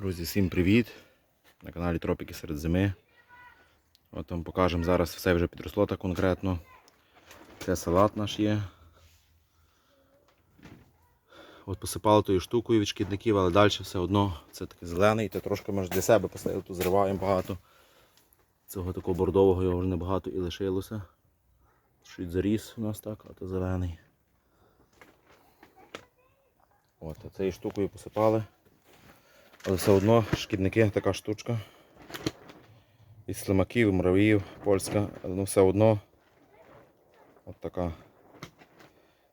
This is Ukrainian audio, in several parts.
Друзі, всім привіт! На каналі Тропіки серед зими. От вам покажемо зараз все вже підросло так конкретно. Це салат наш є. От посипали тою штукою від шкідників, але далі все одно це такий зелений, то трошки може для себе посадили, тут зриваємо багато. Цього такого бордового його вже небагато і лишилося. Чуть заріс у нас так, а то зелений. От, а цією штукою посипали. Але все одно шкідники така штучка. Від слимаків, муравів, польська, але ну все одно от така.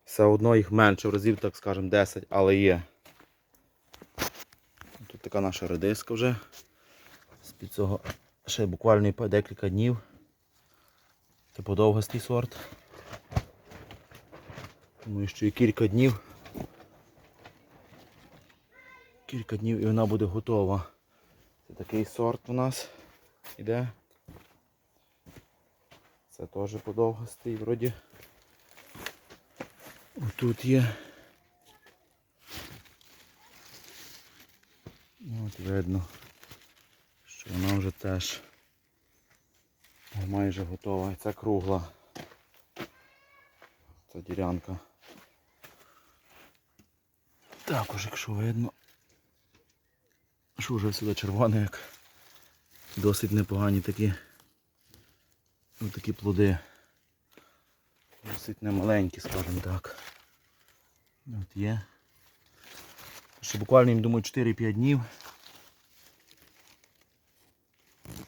Все одно їх менше в разів, так скажемо, 10, але є. Тут така наша редиска вже. З-під цього ще буквально декілька днів. Це подовгастий сорт. Тому що і кілька днів кілька днів і вона буде готова. Це такий сорт у нас іде. Це теж подовгостий вроді. Отут є. От видно, що вона вже теж майже готова. Це кругла. Це ділянка. Також, якщо видно, що вже сюди червоне, як досить непогані такі, ну, такі плоди. Досить немаленькі, скажімо так. От є. Ще буквально їм думаю 4-5 днів.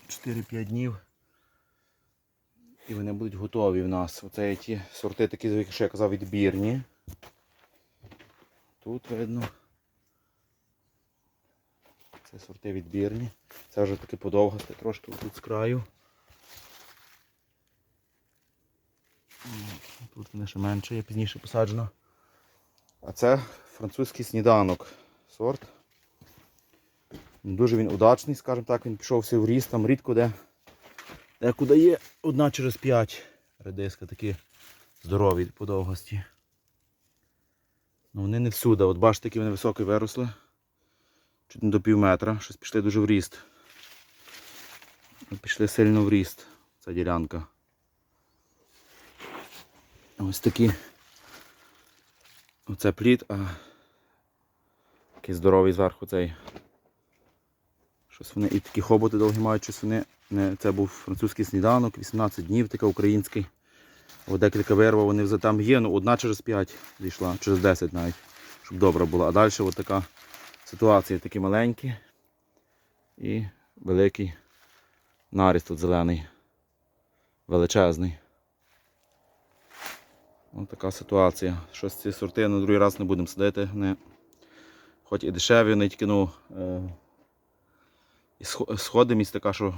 4-5 днів. І вони будуть готові в нас. Оце є ті сорти такі, що я казав, відбірні. Тут видно. Це сорти відбірні. Це вже таки подовгасте трошки тут з краю. Тут вони ще менше, є пізніше посаджено. А це французький сніданок сорт. Дуже він удачний, скажімо так, він пішов все в ріст, там рідко де. Декуди є одна через п'ять редиска такі здорові по довгості. Ну вони не всюди. От бачите, які вони високі виросли. Чуть не до пів метра, щось пішли дуже в ріст. Пішли сильно в ріст, ця ділянка. Ось такі. Оце плід, а такий здоровий зверху цей. Щось вони і такі хоботи довгі мають, щось вони. Це був французький сніданок, 18 днів, такий український. О, декілька вирвав, вони вже там є, ну одна через 5 зійшла, через 10 навіть, щоб добра була. А далі от така ситуація, такі маленькі і великий наріст тут зелений, величезний. Ось така ситуація. Щось ці сорти на другий раз не будемо садити. Вони хоч і дешеві, вони тільки ну, е, сходимість така, що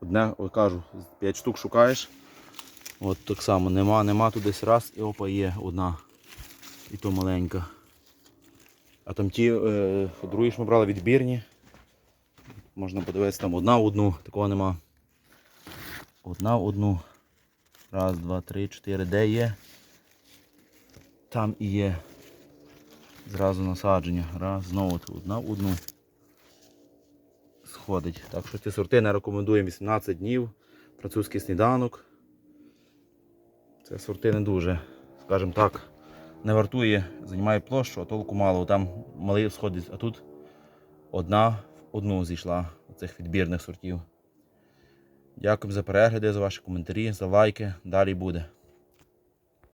одне, кажу, 5 штук шукаєш. От так само нема, нема тут десь раз і опа є одна. І то маленька. А там ті е, другі ж ми брали відбірні. Можна подивитися там одна в одну, такого нема. Одна в одну. Раз, два, три, чотири. Де є? Там і є. Зразу насадження. Раз, знову одна в одну. Сходить. Так що ці сорти не рекомендуємо 18 днів. Французький сніданок. Це сорти не дуже, скажімо так, не вартує, займає площу, а толку мало. Там малий сходить, а тут одна в одну зійшла цих відбірних сортів. Дякую за перегляди, за ваші коментарі, за лайки. Далі буде.